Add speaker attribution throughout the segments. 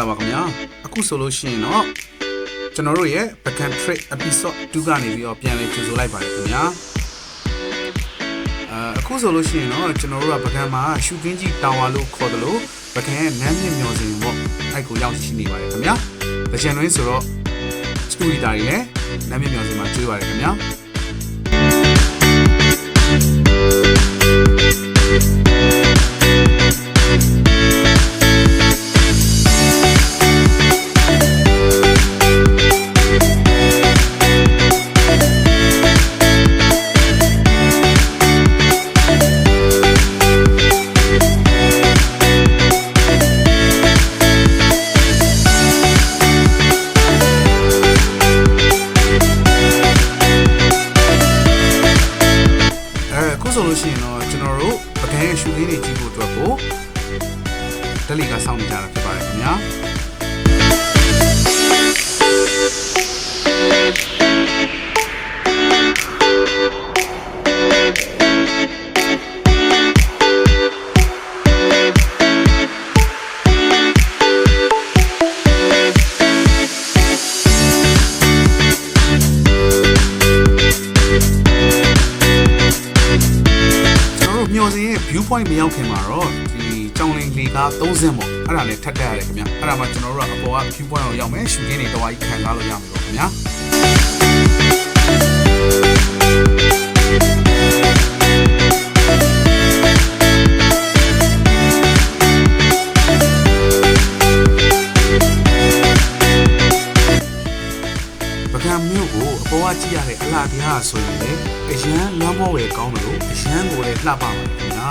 Speaker 1: အားလုံးပဲမင်္ဂလာပါခင်ဗျာအခုဆိုလို့ရှိရင်တော့ကျွန်တော်တို့ရဲ့ Backend Trade Episode 2ကနေပြီးတော့ပြန်လည်ကြိုဆိုလိုက်ပါတယ်ခင်ဗျာအာအခုဆိုလို့ရှိရင်တော့ကျွန်တော်တို့က Backend မှာရှုကင်းကြီးတာဝါလို့ခေါ်တယ်လို့ Backend ရဲ့နမ်းမြင့်မျောစင်ပေါ့အဲ့ကိုရောက်ရှိနေပါတယ်ခင်ဗျာဗကြံတွင်းဆိုတော့ Story တာတွေလည်းနမ်းမြင့်မျောစင်မှာကျွေးပါတယ်ခင်ဗျာ တို့ကအပေါ်က view point ကိုရောက်မယ်ရှူခင်းတွေတော့အကြီးခံစားလို့ရမှာပေါ့ခင်ဗျာပကံမျိုးကိုအပေါ်ကကြည့်ရတဲ့အလားတရားဆိုရင်လေအရန်လမ်းမောဝယ်ကောင်းတယ်လို့အရန်ကိုလည်းလှပပါတယ်ခင်ဗျာ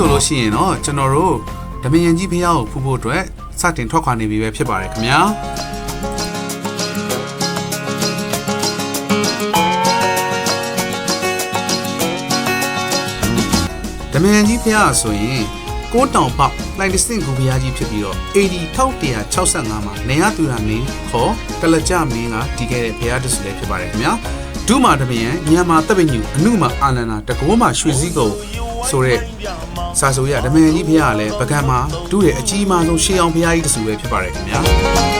Speaker 1: ဆိုလို့ရှိရင်တော့ကျွန်တော်တို့ဓမယံကြီးဖျားကိုဖူးဖို့အတွက်စတင်ထွက်ခွာနေပြီပဲဖြစ်ပါတယ်ခင်ဗျာဓမယံကြီးဖျားဆိုရင်ကိုးတောင်ပေါက်နိုင်တစင်ကိုဘုရားကြီးဖြစ်ပြီးတော့ AD 1165မှာနေရသူရမင်းခေါ်ကလကြမင်းကတည်ခဲ့တဲ့ဘုရားတဆူလည်းဖြစ်ပါတယ်ခင်ဗျာ ဒုမာတမယံမြန်မာတပ်ပညူအနုမာအာလန္ဒာတကောမှာရွှေစည်းကုံဆိုတဲ့စာဆိုရဓမန်ကြီးဖះကလည်းပကံမှာဒုရဲ့အကြီးမားဆုံးရှေးအောင်ဖះကြီးတဆူပဲဖြစ်ပါတယ်ခင်ဗျာ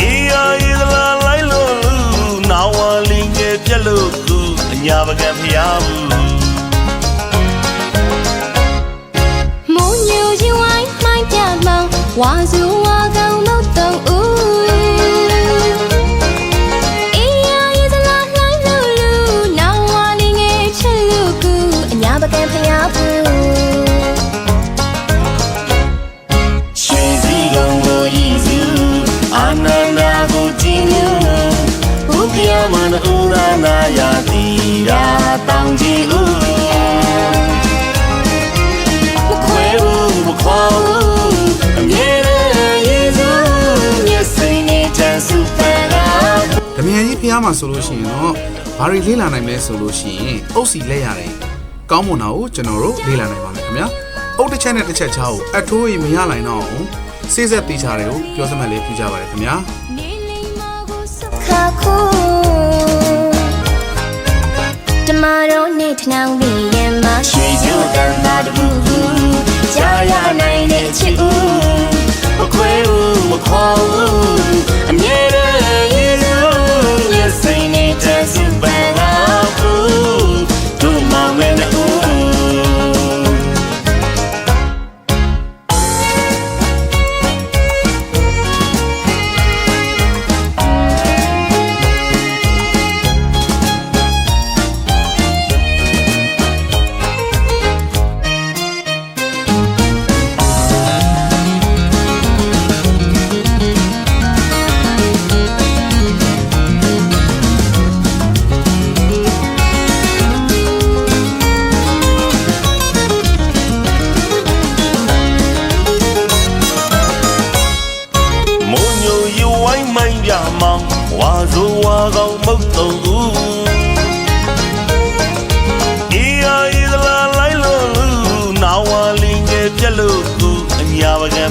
Speaker 2: အေးယာဤသလားလိုက်လို့လူနာဝလင်းငယ်ပြက်လို့သူအညာပကံဖျားဘူး
Speaker 3: မုံညိုရင်ဝိုင်းမှိုင်းပြမောင်ဝါစုဝါကောင်တော့တုံ ဖះ
Speaker 2: မှာ
Speaker 1: ဆိုလို့ရှိရင်တော့ဘာတွေလေ့လာနိုင်မလဲဆိုလို့ရှိရင်အုတ်စီလက်ရတယ်။ကောင်းမွန်တာကိုကျွန်တော်တို့လေ့လာနိုင်ပါမယ်ခင်ဗျာ။အုတ်တစ်ချက်နဲ့တစ်ချက်ချားကိုအထိုးရင်မရနိုင်တော့အောင်စေးဆက်တေးချတွေကိုပြောစမှတ်လေးပြကြပါရခင်ဗျာ
Speaker 3: နေလိမ္မာကိုစုခါခုတမတော်နေထနောင်ပြီးရင်မရွှေကျိုးတန်တာတခုခုကြားရနိုင်တဲ့ချစ်ဦး
Speaker 2: မခွဲဘူးမခွာဘူး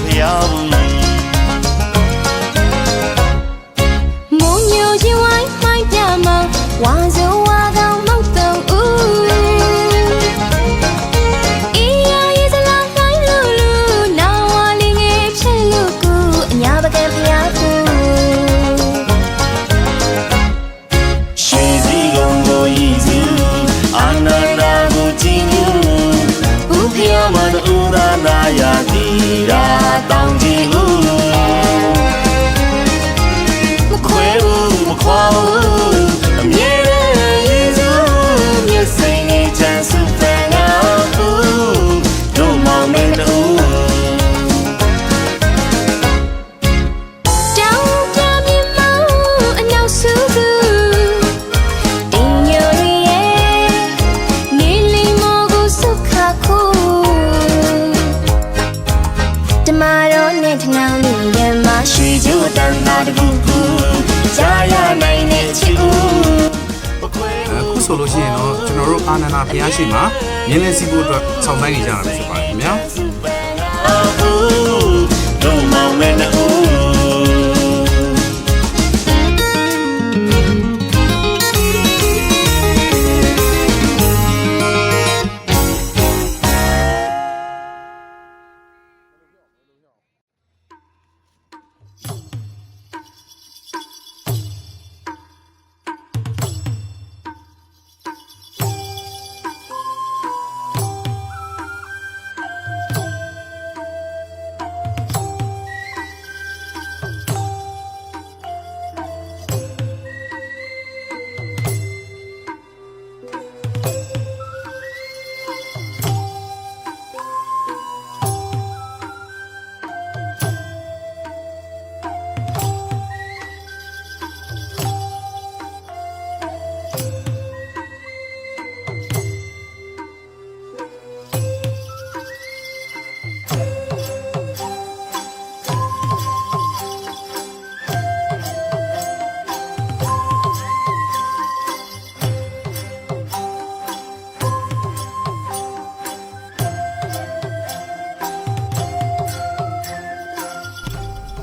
Speaker 2: ဖျားဘူး
Speaker 3: မုံညိုရင်ဝိုင်းမှိုင်းပြမောင်ဝါစုဝါကောင်မောက်တုံဦးအေးရရစလာခိုင်းလူလူနောင်ဝါလေးငယ်ချစ်လူကူအညာပကံဖျားဘူး
Speaker 2: ရွှေစည်းကုံကိုရည်စုအာနန္ဒာကိုကြည်ညိုဘုရားမနဥရနာယာတိ ရာတောင်ကြီးဦး တန်တာတ
Speaker 3: ခုခုကြားရနိုင်တဲ့ချစ်ဦး
Speaker 2: မခွဲ။
Speaker 1: အခုဆိုလို့ရှိရင်တော့ကျွန်တော်တို့အာနန္ဒာဖះရှိမှာမြင်းလင်းစီဖို့အတွက်ဆောင်းဆိုင်နေကြတာပဲဖြစ်ပါတယ်ခင်ဗျာ။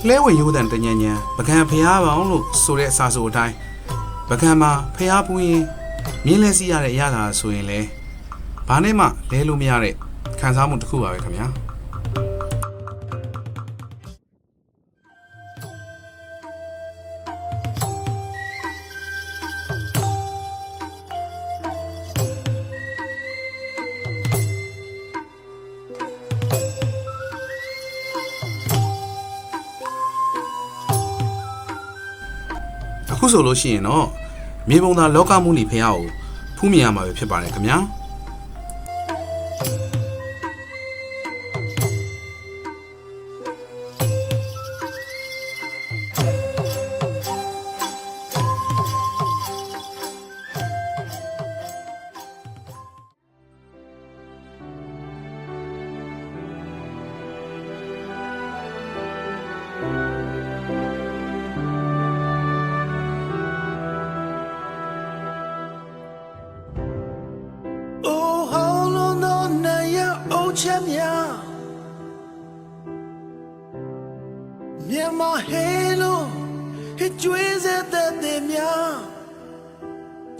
Speaker 1: လဲဝင်ရိုးတန်တညံညံပကံဖျားပေါင်းလို့ဆိုတဲ့အစာဆိုအတိုင်းပကံမှာဖျားပူးရင်မြင်းလဲစီရတဲ့အရာသာဆိုရင်လဲဘာနဲ့မှလဲလို့မရတဲ့ခံစားမှုတစ်ခုပါပဲခင်ဗျာ ဆိုလို့ရှိရင်တော့မြေပုံသားလောကမှုနေဖះကိုဖူးမြင်ရမှာပဲဖြစ်ပါတယ်ခင်ဗျာ
Speaker 2: မြန်မာဟေလုံးဟစ်ကျွေးစေတဲ့တဲ့များ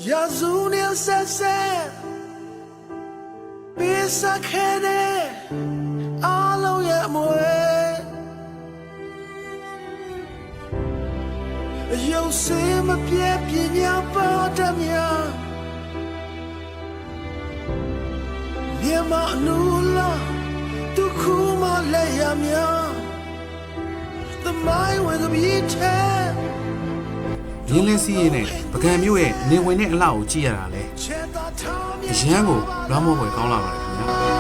Speaker 2: ရာဇူနေဆက်ဆက်ပေးစခဲတဲ့အလုံးရဲ့အမွေရုပ်စင်းမပြတ်ပြင်းများပါတတ်များမြန်မာအနူ မိုင်းဝင်ကပြီးထဲ
Speaker 1: မြင်းလဲစီးရင်နဲ့ပကံမျိုးရဲ့နေဝင်တဲ့အလှကိုကြည့်ရတာလဲ
Speaker 2: ချက်သာထားမြ
Speaker 1: အရန်ကိုလွမ်းမောဖွယ်ကောင်းလာပါတယ်ခင်ဗျာ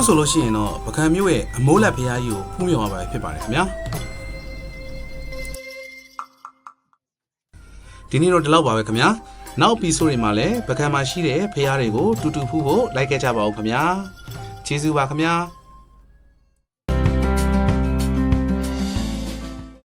Speaker 1: ခုဆိုလို့ရှိရင်တော့ပကံမျိုးရဲ့အမိုးလက်ဖះကြီးကိုဖူးမြင်ရပါပဲဖြစ်ပါတယ်ခင်ဗျာဒီနေ့တော့ဒီလောက်ပါပဲခင်ဗျာနောက်ပီဆိုတွေမှာလည်းပကံမှာရှိတဲ့ဖះတွေကိုတူတူဖူးဖို့လိုက်ခဲ့ကြပါဦးခင်ဗျာကျေးဇူးပါခင်ဗျာ